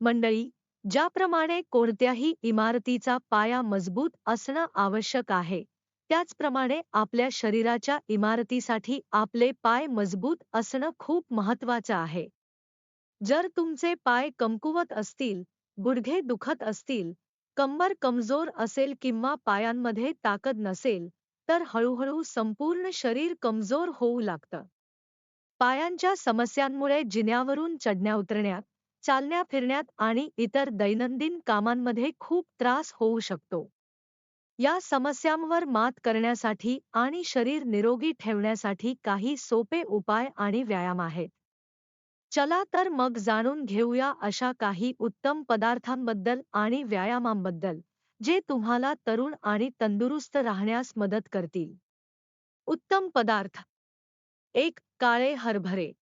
मंडळी ज्याप्रमाणे कोणत्याही इमारतीचा पाया मजबूत असणं आवश्यक आहे त्याचप्रमाणे आपल्या शरीराच्या इमारतीसाठी आपले पाय मजबूत असणं खूप महत्वाचं आहे. जर तुमचे पाय कमकुवत असतील गुडघे दुखत असतील कंबर कमजोर असेल किंवा पायांमध्ये ताकद नसेल तर हळूहळू संपूर्ण शरीर कमजोर होऊ लागतं. पायांच्या समस्यांमुळे जिन्यावरून चढण्या उतरण्यात चालण्या फिरण्यात आणि इतर दैनंदिन कामांमध्ये खूप त्रास होऊ शकतो. या समस्यांवर मात करण्यासाठी आणि शरीर निरोगी ठेवण्यासाठी काही सोपे उपाय आणि व्यायाम आहेत. चला तर मग जाणून घेऊया अशा काही उत्तम पदार्थांबद्दल आणि व्यायामांबद्दल जे तुम्हाला तरुण आणि तंदुरुस्त राहण्यास मदत करतील. उत्तम पदार्थ. एक काळे हरभरे.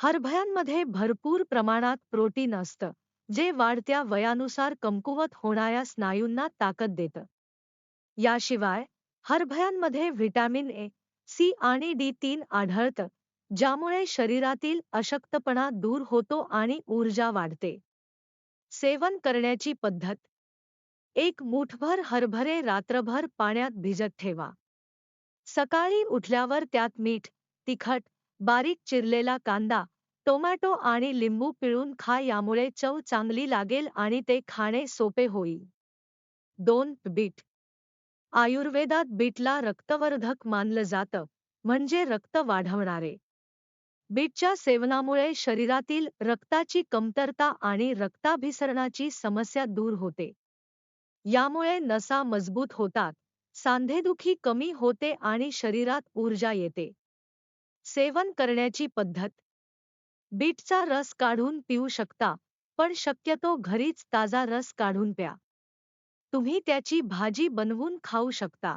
हरभयांमध्ये भरपूर प्रमाणात प्रोटीन असतं जे वाढत्या वयानुसार कमकुवत होणाऱ्या स्नायूंना ताकद देतं. याशिवाय हरभयांमध्ये व्हिटॅमिन ए सी आणि डी तीन आढळतं ज्यामुळे शरीरातील अशक्तपणा दूर होतो आणि ऊर्जा वाढते. सेवन करण्याची पद्धत. एक मुठभर हरभरे रात्रभर पाण्यात भिजत ठेवा. सकाळी उठल्यावर त्यात मीठ तिखट बारीक चिरलेला कांदा टोमॅटो आणि लिंबू पिळून खा यामुळे चव चांगली लागेल आणि ते खाणे सोपे होईल. दोन बीट. आयुर्वेदात बीटला रक्तवर्धक मानलं जातं म्हणजे रक्त वाढवणारे. बीटच्या सेवनामुळे शरीरातील रक्ताची कमतरता आणि रक्ताभिसरणाची समस्या दूर होते. यामुळे नसा मजबूत होतात सांधेदुखी कमी होते आणि शरीरात ऊर्जा येते. सेवन करण्याची पद्धत. बीटचा रस काढून पिऊ शकता पण शक्यतो घरीच ताजा रस काढून प्या. तुम्ही त्याची भाजी बनवून खाऊ शकता.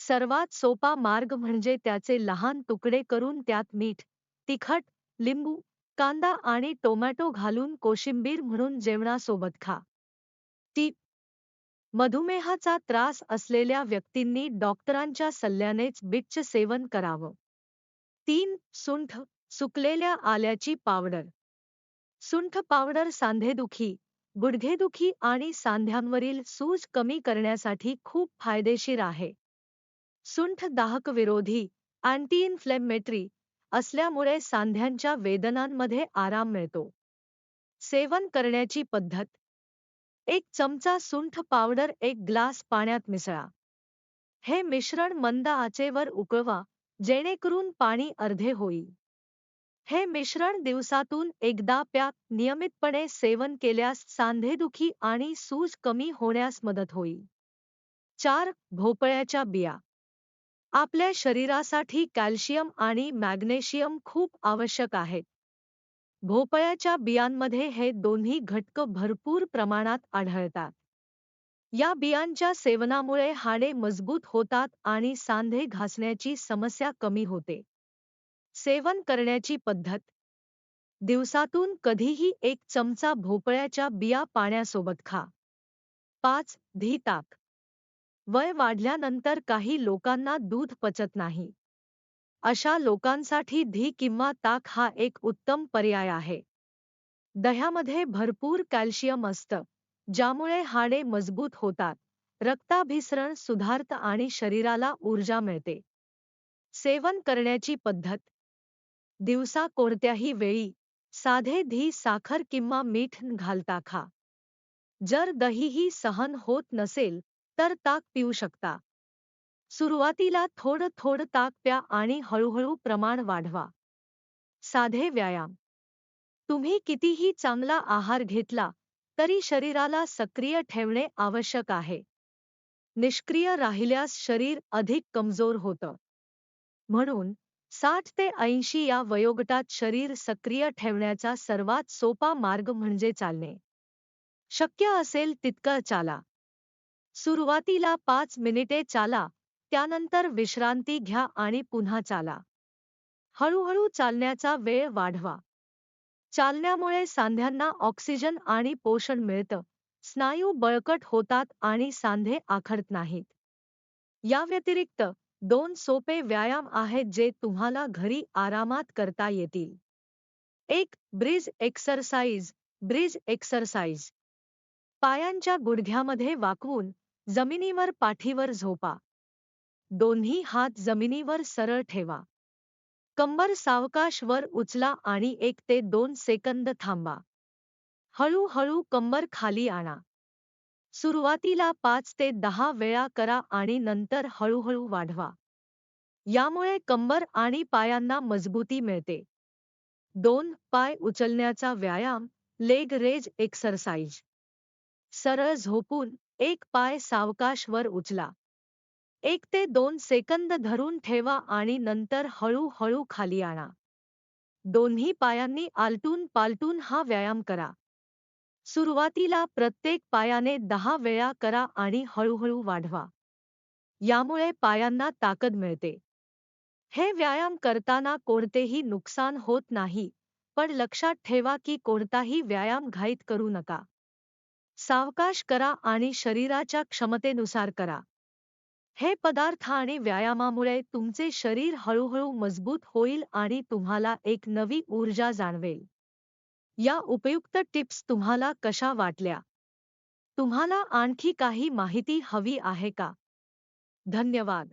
सर्वात सोपा मार्ग म्हणजे त्याचे लहान तुकडे करून त्यात मीठ तिखट लिंबू कांदा आणि टोमॅटो घालून कोशिंबीर म्हणून जेवणासोबत खा. ती मधुमेहाचा त्रास असलेल्या व्यक्तींनी डॉक्टरांच्या सल्ल्यानेच बीटचे सेवन करावं. तीन सुंठ सुकलेल्या आल्याची पावडर. सुंठ पावडर सांधेदुखी गुडघेदुखी आणि सांध्यांवरील सूज कमी करण्यासाठी खूप फायदेशीर आहे. सुंठ दाहकविरोधी अँटी इन्फ्लेमेटरी असल्यामुळे सांध्यांच्या वेदनांमध्ये आराम मिळतो. सेवन करण्याची पद्धत. एक चमचा सुंठ पावडर एक ग्लास पाण्यात मिसळा. हे मिश्रण मंद आचेवर उकळवा जेणेकरून पाणी अर्धे होईल. हे मिश्रण दिवसातून एकदा प्या नियमितपणे सेवन केल्यास सांधेदुखी आणि सूज कमी होण्यास मदत होईल. चार भोपळ्याच्या बिया. आपल्या शरीरासाठी कॅल्शियम आणि मॅग्नेशियम खूप आवश्यक आहेत. भोपळ्याच्या बियांमध्ये हे दोन्ही घटक भरपूर प्रमाणात आढळतात. या बियांच्या सेवनामुळे हाडे मजबूत होतात आणि सांधे घासण्याची समस्या कमी होते. सेवन करण्याची पद्धत. दिवसातून कधीही एक चमचा भोपळ्याच्या बिया पाण्यासोबत खा. पाच धी ताक वय वाढल्यानंतर काही लोकांना दूध पचत नाही. अशा लोकांसाठी धी किंवा ताक हा एक उत्तम पर्याय आहे. दह्यामध्ये भरपूर कॅल्शियम असतं ज्यामुळे हाडे मजबूत होतात रक्ताभिसरण सुधारत आणि शरीराला ऊर्जा मिळते. सेवन करण्याची पद्धत दिवसा कोणत्याही वेळी साधे धी साखर किंवा मीठ घालता खा. जर दहीही सहन होत नसेल तर ताक पिऊ शकता. सुरुवातीला थोडं थोडं ताक प्या आणि हळूहळू प्रमाण वाढवा. साधे व्यायाम. तुम्ही कितीही चांगला आहार घेतला तरी शरीराला सक्रिय ठेवणे आवश्यक आहे. निष्क्रिय राहिल्यास शरीर अधिक कमजोर होतं. म्हणून साठ ते ऐंशी या वयोगटात शरीर सक्रिय ठेवण्याचा सर्वात सोपा मार्ग म्हणजे चालणे. शक्य असेल तितकं चाला. सुरुवातीला पाच मिनिटे चाला त्यानंतर विश्रांती घ्या आणि पुन्हा चाला. हळूहळू चालण्याचा वेळ वाढवा. चालण्यामुळे सांध्यांना ऑक्सिजन आणि पोषण मिळतं. स्नायू बळकट होतात आणि सांधे आखडत नाहीत. या व्यतिरिक्त दोन सोपे व्यायाम आहेत जे तुम्हाला घरी आरामात करता येतील. एक ब्रिज एक्सरसाइज ब्रिज एक्सरसाइज. पायांच्या गुडघ्यामध्ये वाकवून जमिनीवर पाठीवर झोपा. दोन्ही हात जमिनीवर सरळ ठेवा. कंबर सावकाश वर उचला आणि एक ते दोन सेकंद थांबा. हळूहळू कंबर खाली आणा. सुरुवातीला पाच ते दहा वेळा करा आणि नंतर हळूहळू वाढवा. यामुळे कंबर आणि पायांना मजबूती मिळते. दोन पाय उचलण्याचा व्यायाम लेग रेज एक्सरसाइज. सरळ झोपून एक पाय सावकाश वर उचला. एक ते दोन सेकंद धरून ठेवा आणि नंतर हळूहळू खाली आणा. दोन्ही पायांनी आलटून पालटून हा व्यायाम करा. सुरुवातीला प्रत्येक पायाने दहा वेळा करा आणि हळूहळू वाढवा. यामुळे पायांना ताकद मिळते. हे व्यायाम करताना कोणतेही नुकसान होत नाही पण लक्षात ठेवा की कोणताही व्यायाम घाईत करू नका. सावकाश करा आणि शरीराच्या क्षमतेनुसार करा. हे पदार्थ आणि व्यायामामुळे तुमचे शरीर हळूहळू मजबूत होईल आणि तुम्हाला एक नवी ऊर्जा जाणवेल. या उपयुक्त टिप्स तुम्हाला कशा वाटल्या? तुम्हाला आणखी काही माहिती हवी आहे का? धन्यवाद.